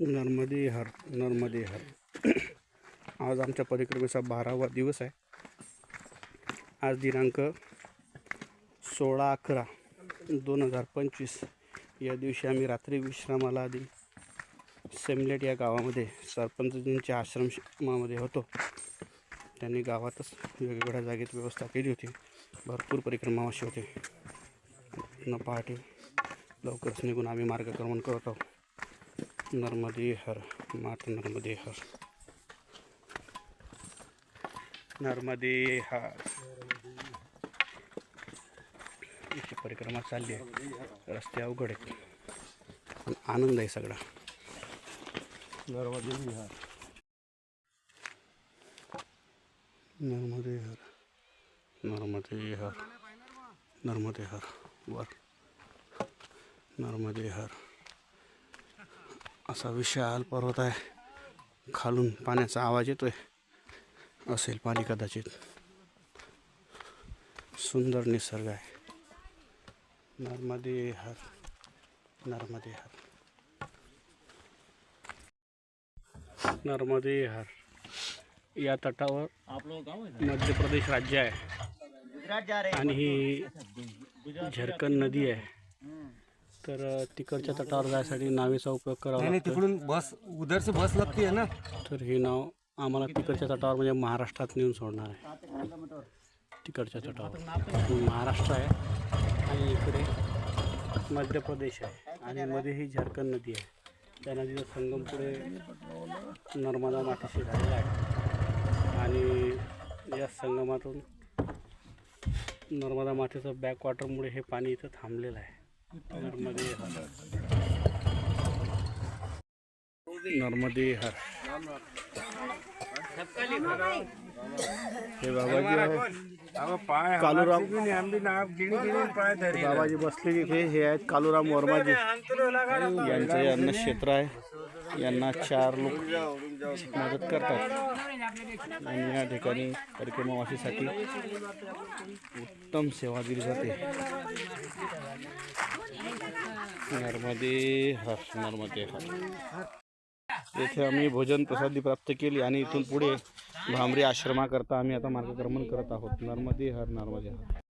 नर्मदे हर नर्मदे हर. आज आमच्या परिक्रमेचा बारावा दिवस आहे. आज दिनांक सोळा अकरा दोन हजार पंचवीस. या दिवशी आम्ही रात्री विश्रामाला आधी सेमलेट या गावामध्ये सरपंचजींच्या आश्रमामध्ये होतो. त्यांनी गावातच वेगवेगळ्या जागेत व्यवस्था केली होती. भरपूर परिक्रमावाशी होते. न पहाटे लवकरच निघून आम्ही मार्गक्रमण करत आहोत. नर्मदे हर मात नर्मदे हर. नर्मदे हर. इथे परिक्रमा चालली आहे. रस्ते अवघड आहेत. पण आनंद आहे सगळा. नर्मदे विहार नर्मदे हर. नर्मदे हर. नर्मदे हर. वर. नर्मदे हर. असा विशाल पर्वत आहे. खालून पाण्याचा आवाज येतोय. असेल पाणी कदाचित. सुंदर निसर्ग आहे. नर्मदे हर नर्मदे हर. नर्मदे हर. या तटावर मध्य प्रदेश राज्य आहे. आणि ही झरकन नदी आहे. तर तिकडच्या तटावर जायसाठी नावेचा उपयोग करावा नहीं नहीं लागतो तिकडून बस उधर से बस लगती है ना. तर हे नाव आम्हाला तिकडच्या तटावर म्हणजे महाराष्ट्रात नेऊन सोडणार आहे. तिकडच्या तटावर. महाराष्ट्र आहे आणि इकडे मध्य प्रदेश आहे आणि मध्ये ही झारखंड नदी आहे. त्या नदीचा संगम पुढे नर्मदा मातीशी झालेला आहे. आणि या संगमातून नर्मदा मातेचं बॅकवॉटरमुळे हे पाणी इथं थांबलेलं आहे. नर्मदे हर। नर्मदे हर। हे आहे. कालूराम बाबाजी बसले तिथे हे आहेत कालूराम वर्माजी. यांचं हे अन्न क्षेत्र आहे. यांना चार लोक मदत करतात. आणि या ठिकाणी परिक्रमावासीसाठी उत्तम सेवा दिली जाते. नर्मदे हर नर्मदे हर. येथे आम्ही भोजन प्रसादी प्राप्त केली आणि इथून पुढे भांबरी आश्रमाकरता आम्ही आता मार्गक्रमण करत आहोत. नर्मदे हर नर्मदे हर.